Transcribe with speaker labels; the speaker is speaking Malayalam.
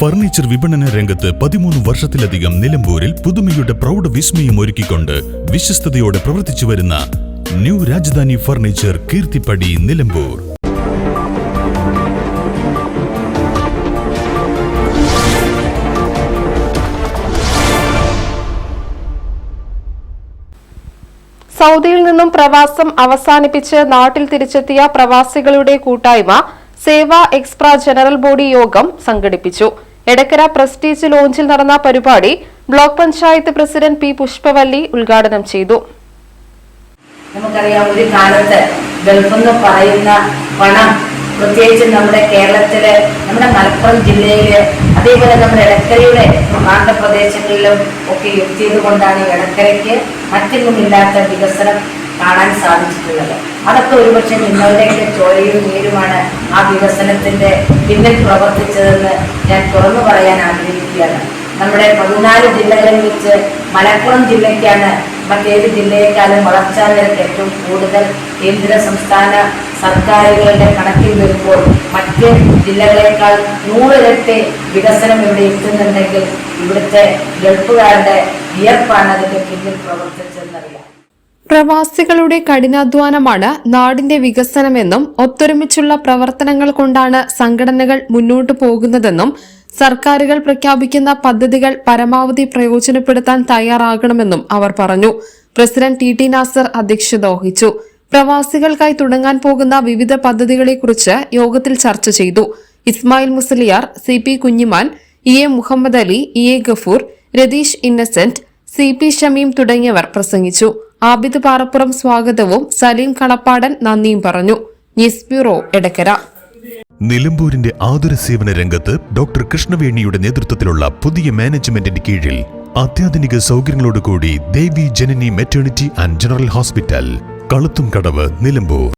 Speaker 1: ഫർണിച്ചർ വിപണന രംഗത്ത് പതിമൂന്ന് വർഷത്തിലധികം നിലമ്പൂരിൽ പുതുമയുടെ പ്രൗഢ വിസ്മയം ഒരുക്കിക്കൊണ്ട് വിശ്വസ്തയോടെ പ്രവർത്തിച്ചു വരുന്ന ന്യൂ രാജധാനി ഫർണിച്ചർ കീർത്തിപ്പടി നിലമ്പൂർ.
Speaker 2: സൗദിയിൽ നിന്നും പ്രവാസം അവസാനിപ്പിച്ച് നാട്ടിൽ തിരിച്ചെത്തിയ പ്രവാസികളുടെ കൂട്ടായ്മ സേവാ എക്സ്പ്ര ജനറൽ ബോഡി യോഗം സംഘടിപ്പിച്ചു. എടക്കര പ്രസ്റ്റീജ് ലോഞ്ചിൽ നടന്ന പരിപാടി block panchayat president P Pushpavalli ഉദ്ഘാടനം ചെയ്തു.
Speaker 3: നമുക്കറിയാം ഒരു കാലത്ത് ഗൾഫ് എന്ന് പറയുന്ന പണം പ്രത്യേകിച്ച് നമ്മുടെ കേരളത്തിൽ നമ്മുടെ മലപ്പുറം ജില്ലയിൽ അതേപോലെ നമ്മുടെ ഇടക്കരയുടെ ആന്ധ്രപ്രദേശങ്ങളിലും ഒക്കെ എത്തിയത് കൊണ്ടാണ് ഇടക്കരയ്ക്ക് മറ്റെങ്ങുമില്ലാത്ത വികസനം കാണാൻ സാധിച്ചിട്ടുള്ളത്. അതൊക്കെ ഒരുപക്ഷെ നിങ്ങളുടെയൊക്കെ ചോരയും നീരുമാണ് ആ വികസനത്തിന്റെ പിന്നിൽ പ്രവർത്തിച്ചതെന്ന് ഞാൻ തുറന്നു പറയാൻ ആഗ്രഹിക്കുകയാണ്. നമ്മുടെ പതിനാല് ജില്ലകളിൽ വെച്ച് മലപ്പുറം ജില്ലയ്ക്കാണ് മറ്റേത് ജില്ലയെക്കാളും വളർച്ചാ നിരക്ക് ഏറ്റവും കൂടുതൽ കേന്ദ്ര സംസ്ഥാന സർക്കാരുകളുടെ കണക്കിൽ വരുമ്പോൾ മറ്റ് ജില്ലകളേക്കാൾ നൂറിരട്ടി വികസനം ഇവിടെ എത്തുന്നുണ്ടെങ്കിൽ ഇവിടുത്തെ ഗൾഫുകാരുടെ വിയർപ്പാണ് അതിന്റെ പിന്നിൽ പ്രവർത്തിച്ചതെന്നറിയാം.
Speaker 2: പ്രവാസികളുടെ കഠിനാധ്വാനമാണ് നാടിന്റെ വികസനമെന്നും ഒത്തൊരുമിച്ചുള്ള പ്രവർത്തനങ്ങൾ കൊണ്ടാണ് സംഘടനകൾ മുന്നോട്ടു പോകുന്നതെന്നും സർക്കാരുകൾ പ്രഖ്യാപിക്കുന്ന പദ്ധതികൾ പരമാവധി പ്രയോജനപ്പെടുത്താൻ തയ്യാറാകണമെന്നും അവർ പറഞ്ഞു. പ്രസിഡന്റ് ടി ടി നാസർ അധ്യക്ഷത വഹിച്ചു. പ്രവാസികൾക്കായി തുടങ്ങാൻ പോകുന്ന വിവിധ പദ്ധതികളെക്കുറിച്ച് യോഗത്തിൽ ചർച്ച ചെയ്തു. Ismail Musliyar C P Kunjiman E A Muhammad Ali E A Gafoor Ratheesh Innocent C P Shameem തുടങ്ങിയവർ പ്രസംഗിച്ചു. ആബിദ് പാറപ്പുറം സ്വാഗതവും സലീം കളപ്പാടൻ നന്ദിയും പറഞ്ഞു. News bureau Edakkara.
Speaker 1: നിലമ്പൂരിന്റെ ആതുര സേവന രംഗത്ത് ഡോക്ടർ കൃഷ്ണവേണിയുടെ നേതൃത്വത്തിലുള്ള പുതിയ മാനേജ്മെന്റിന്റെ കീഴിൽ അത്യാധുനിക സൗകര്യങ്ങളോടുകൂടി Devi Janani maternity and general hospital Kaluthum Kadavu Nilambur.